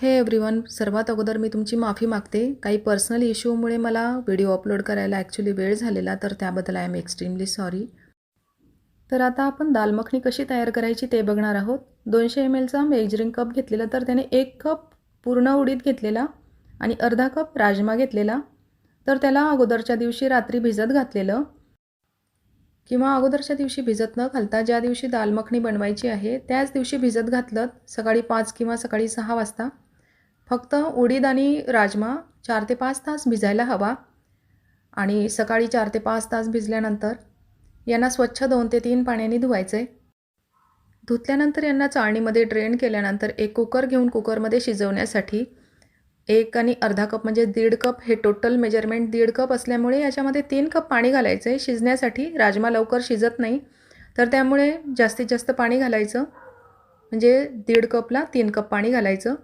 हे एव्हरीवन सर्वात अगोदर मी तुमची माफी मागते. काही पर्सनल इश्यूमुळे मला व्हिडिओ अपलोड करायला ॲक्च्युली वेळ झालेला तर त्याबद्दल आय एम एक्स्ट्रीमली सॉरी तर आता आपण दाल मखनी कशी तयार करायची ते बघणार आहोत. दोनशे एम एलचा मेजरिंग कप घेतलेला तर त्याने एक कप पूर्ण उडीद घेतलेला आणि अर्धा कप राजमा घेतलेला. तर त्याला अगोदरच्या दिवशी रात्री भिजत घातलेलं. किंवा अगोदरच्या दिवशी भिजत न घालता ज्या दिवशी दाल मखणी बनवायची आहे त्याच दिवशी भिजत घातलं सकाळी पाच किंवा सकाळी सहा वाजता. फक्त उडीद आणि राजमा चार ते पाच तास भिजायला हवा आणि सकाळी चार ते पाच तास भिजल्यानंतर यांना स्वच्छ दोन ते तीन पाण्याने धुवायचं. आहे धुतल्यानंतर यांना चाळणीमध्ये ड्रेन केल्यानंतर एक कुकर घेऊन कुकरमध्ये शिजवण्यासाठी एक आणि अर्धा कप म्हणजे दीड कप हे टोटल मेजरमेंट दीड कप असल्यामुळे याच्यामध्ये तीन कप पाणी घालायचं. आहे शिजण्यासाठी राजमा लवकर शिजत नाही तर त्यामुळे जास्तीत जास्त पाणी घालायचं. म्हणजे दीड कपला तीन कप पाणी घालायचं.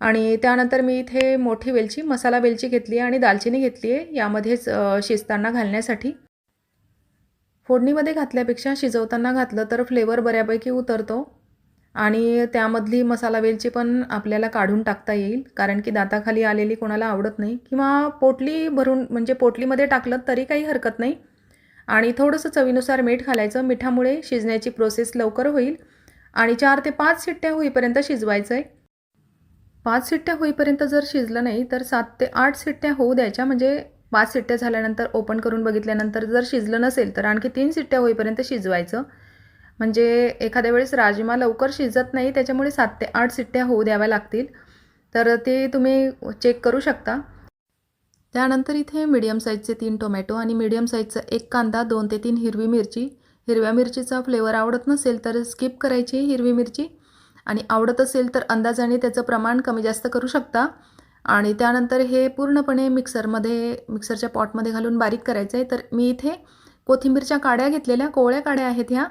आणि त्यानंतर मी इथे मोठी वेलची मसाला वेलची घेतली आहे आणि दालचिनी घेतली आहे. यामध्येच शिजताना घालण्यासाठी. फोडणीमध्ये घातल्यापेक्षा शिजवताना घातलं तर फ्लेवर बऱ्यापैकी उतरतो. आणि त्यामधली मसाला वेलची पण आपल्याला काढून टाकता येईल कारण की दाताखाली आलेली कोणाला आवडत नाही. किंवा पोटली भरून म्हणजे पोटलीमध्ये टाकलं तरी काही हरकत नाही. आणि थोडंसं चवीनुसार मीठ घालायचं. मिठामुळे शिजण्याची प्रोसेस लवकर होईल. आणि चार ते पाच शिट्ट्या होईपर्यंत शिजवायचं आहे पाच शिट्ट्या होईपर्यंत जर शिजलं नाही तर सात ते आठ शिट्ट्या होऊ द्यायच्या. म्हणजे पाच शिट्ट्या झाल्यानंतर ओपन करून बघितल्यानंतर जर शिजलं नसेल तर आणखी तीन शिट्ट्या होईपर्यंत शिजवायचं. म्हणजे एखाद्या वेळेस राजमा लवकर शिजत नाही त्याच्यामुळे सात ते आठ शिट्ट्या होऊ द्याव्या लागतील. तर ते तुम्ही चेक करू शकता. त्यानंतर इथे मीडियम साईजचे तीन टोमॅटो आणि मीडियम साईजचा एक कांदा दोन ते तीन हिरवी मिरची. हिरव्या मिरचीचा फ्लेवर आवडत नसेल तर स्किप करायची हिरवी मिरची. आणि आवडत असेल तर अंदाजाने त्याचं प्रमाण कमी जास्त करू शकता. आणि त्यानंतर हे पूर्णपणे मिक्सरमध्ये मिक्सरच्या पॉटमध्ये घालून बारीक करायचं आहे तर मी इथे कोथिंबीरच्या काड्या घेतलेल्या. कोवळ्या काड्या आहेत ह्या.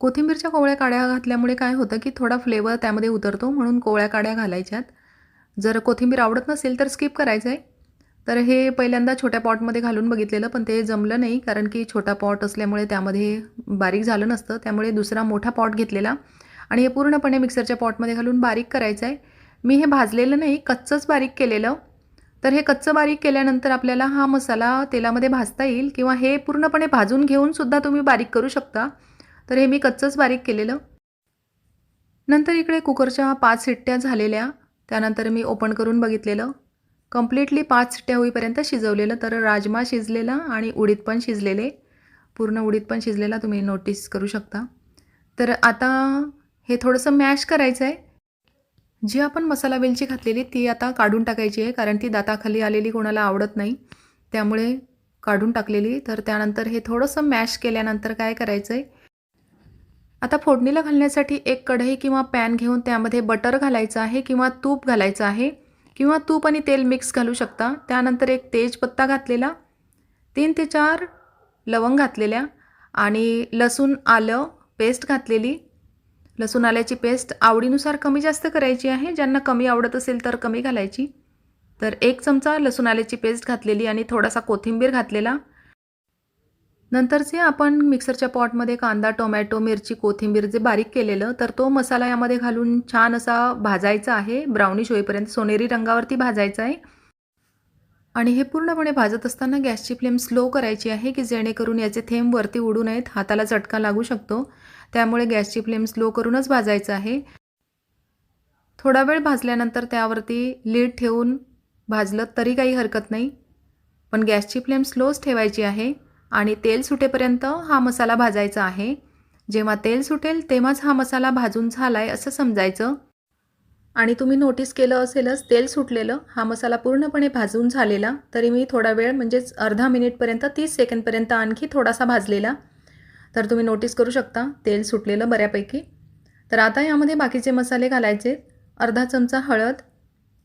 कोथिंबीरच्या कोवळ्या काड्या घातल्यामुळे काय होतं की थोडा फ्लेवर त्यामध्ये उतरतो म्हणून कोवळ्या काड्या घालायच्यात. जर कोथिंबीर आवडत नसेल तर स्किप करायचं आहे तर हे पहिल्यांदा छोट्या पॉटमध्ये घालून बघितलेलं पण ते जमलं नाही कारण की छोटा पॉट असल्यामुळे त्यामध्ये बारीक झालं नसतं. त्यामुळे दुसरा मोठा पॉट घेतलेला. आणि हे पूर्णपणे मिक्सरच्या पॉटमध्ये घालून बारीक करायचं आहे. मी हे भाजलेलं नाही कच्चंच बारीक केलेलं. तर हे कच्चं बारीक केल्यानंतर आपल्याला हा मसाला तेलामध्ये भाजता येईल किंवा हे पूर्णपणे भाजून घेऊन सुद्धा तुम्ही बारीक करू शकता. तर हे मी कच्चंच बारीक केलेलं. नंतर इकडे कुकरच्या पाच शिट्ट्या झालेल्या त्यानंतर मी ओपन करून बघितलेलं. कम्प्लिटली पाच शिट्ट्या होईपर्यंत शिजवलेलं तर राजमा शिजलेला आणि उडीद पण शिजलेले. पूर्ण उडीद पण शिजलेला तुम्ही नोटीस करू शकता. तर आता हे थोडंसं मॅश करायचं आहे जी आपण मसाला वेलची घातलेली ती आता काढून टाकायची आहे कारण ती दाताखाली आलेली कोणाला आवडत नाही. त्यामुळे काढून टाकलेली तर त्यानंतर हे थोडंसं मॅश केल्यानंतर काय करायचं आहे आता फोडणीला घालण्यासाठी एक कढई किंवा पॅन घेऊन त्यामध्ये बटर घालायचं आहे किंवा तूप घालायचं आहे किंवा तूप आणि तेल मिक्स घालू शकता. त्यानंतर एक तेजपत्ता घातलेला तीन ते चार लवंग घातलेल्या आणि लसूण आलं पेस्ट घातलेली लसूण आल्याची पेस्ट आवडीनुसार कमी जास्त करायची आहे. ज्यांना कमी आवडत असेल तर कमी घालायची. तर एक चमचा लसूण आल्याची पेस्ट घातलेली आणि थोडासा कोथिंबीर घातलेला. नंतरचे आपण मिक्सरच्या पॉटमध्ये कांदा टोमॅटो मिरची कोथिंबीर जे बारीक केलेलं तर तो मसाला यामध्ये घालून छान असा भाजायचा आहे. ब्राउनिश होईपर्यंत सोनेरी रंगावरती भाजायचा आहे. आणि हे पूर्णपणे भाजत असताना गॅसची फ्लेम स्लो करायची आहे की जेणेकरून याचे थेंब वरती उडू नयेत. हाताला चटका लागू शकतो. त्यामुळे गॅसची फ्लेम स्लो करूनच भाजायचं आहे. थोडा वेळ भाजल्यानंतर त्यावरती लीड ठेवून भाजलं तरी काही हरकत नाही. पण गॅसची फ्लेम स्लोच ठेवायची आहे आणि तेल सुटेपर्यंत हा मसाला भाजायचा आहे. जेव्हा तेल सुटेल तेव्हाच हा मसाला भाजून झाला आहे असं समजायचं. आणि तुम्ही नोटीस केलं असेलच तेल सुटलेलं हा मसाला पूर्णपणे भाजून झालेला तरी मी थोडा वेळ म्हणजेच अर्धा मिनिटपर्यंत तीस सेकंडपर्यंत आणखी थोडासा भाजलेला. तर तुम्ही नोटीस करू शकता तेल सुटलेलं बऱ्यापैकी. तर आता यामध्ये बाकीचे मसाले घालायचे. अर्धा चमचा हळद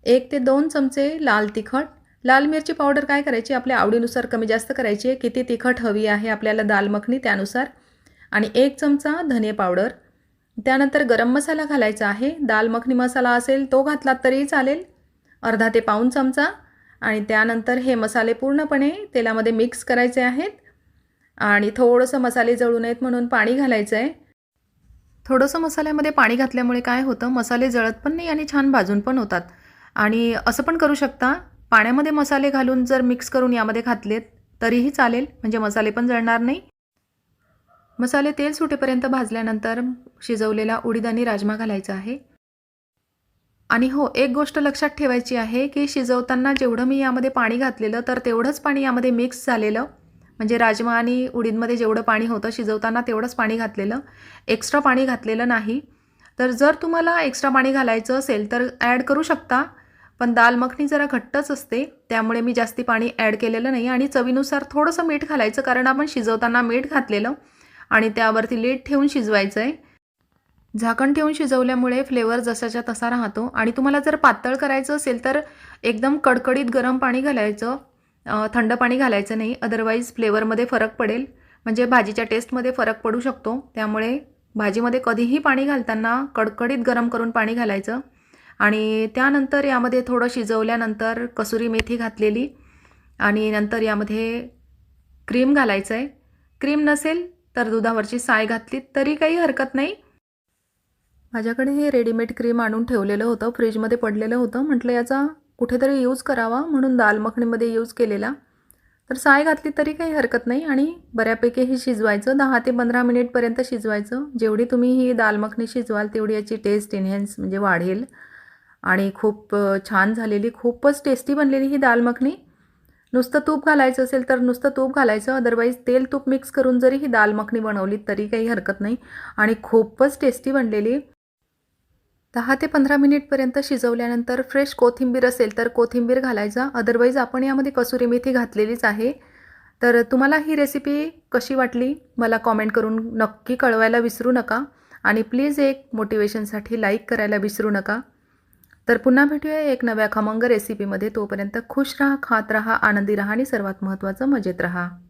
एक ते दोन चमचे लाल तिखट. लाल मिरची पावडर काय करायची? आपल्या आवडीनुसार कमी जास्त करायची आहे. किती तिखट हवी आहे आपल्याला दाल मखनी त्यानुसार. आणि एक चमचा धने पावडर त्यानंतर गरम मसाला घालायचा आहे. दाल मखनी मसाला असेल तो घातलात तरी चालेल. अर्धा ते पाऊन चमचा. आणि त्यानंतर हे मसाले पूर्णपणे तेलामध्ये मिक्स करायचे आहेत. आणि थोडंसं मसाले जळू नयेत म्हणून पाणी घालायचं आहे थोडंसं मसाल्यामध्ये पाणी घातल्यामुळे काय होतं मसाले जळत पण नाही आणि छान भाजून पण होतात. आणि असं पण करू शकता पाण्यामध्ये मसाले घालून जर मिक्स करून यामध्ये घातलेत तरीही चालेल म्हणजे मसाले पण जळणार नाही. मसाले तेल सुटेपर्यंत भाजल्यानंतर शिजवलेला उडीद आणि राजमा घालायचा आहे. आणि हो एक गोष्ट लक्षात ठेवायची आहे की शिजवताना जेवढं मी यामध्ये पाणी घातलेलं तर तेवढंच पाणी यामध्ये मिक्स झालेलं म्हणजे राजमा आणि उडीदमध्ये जेवढं पाणी होतं शिजवताना तेवढंच पाणी घातलेलं. एक्स्ट्रा पाणी घातलेलं नाही. तर जर तुम्हाला एक्स्ट्रा पाणी घालायचं असेल तर ॲड करू शकता. पण दाल मखनी जरा घट्टच असते. त्यामुळे मी जास्ती पाणी ॲड केलेलं नाही. आणि चवीनुसार थोडंसं मीठ घालायचं कारण आपण शिजवताना मीठ घातलेलं. आणि त्यावरती लीड ठेवून शिजवायचं आहे झाकण ठेवून शिजवल्यामुळे फ्लेवर जसाच्या तसा राहतो. आणि तुम्हाला जर पातळ करायचं असेल तर एकदम कडकडीत गरम पाणी घालायचं. थंड पाणी घालायचं नाही. अदरवाईज फ्लेवरमध्ये फरक पडेल. म्हणजे भाजीच्या टेस्टमध्ये फरक पडू शकतो. त्यामुळे भाजीमध्ये कधीही पाणी घालताना कडकडीत गरम करून पाणी घालायचं. आणि त्यानंतर यामध्ये थोडं शिजवल्यानंतर कसुरी मेथी घातलेली. आणि नंतर यामध्ये क्रीम घालायचं आहे क्रीम नसेल तर दुधावरची साय घातली तरी काही हरकत नाही. माझ्याकडे हे रेडीमेड क्रीम आणून ठेवलेलं होतं. फ्रीजमध्ये पडलेलं होतं. म्हटलं याचा कुठेतरी यूज करावा म्हणून दाल मखणीमध्ये यूज केलेला. तर साय घातली तरी काही हरकत नाही आणि बऱ्यापैकी हे शिजवायचं. दहा ते पंधरा मिनिटपर्यंत शिजवायचं. जेवढी तुम्ही ही दाल मखणी शिजवाल तेवढी याची टेस्ट इन्हेन्स म्हणजे वाढेल. आणि खूप छान झालेली खूपच टेस्टी बनलेली ही दाल मखणी. नुसतं तूप घालायचं असेल तर नुसतं तूप घालायचं. अदरवाईज तेल तूप मिक्स करून जरी ही दाल मखणी बनवली तरी काही हरकत नाही. आणि खूपच टेस्टी बनलेली. दहा ते पंधरा मिनिटपर्यंत शिजवल्यानंतर फ्रेश कोथिंबीर असेल तर कोथिंबीर घालायचा. अदरवाईज आपण यामध्ये कसुरी मेथी घातलेलीच आहे. तर तुम्हाला ही रेसिपी कशी वाटली? मला कॉमेंट करून नक्की कळवायला विसरू नका. आणि प्लीज एक मोटिवेशनसाठी लाईक करायला विसरू नका. तर पुन्हा भेटूया एक नव्या खमंग रेसिपीमध्ये तोपर्यंत खुश राहा खात राहा आनंदी राहा आणि सर्वात महत्त्वाचं मजेत राहा.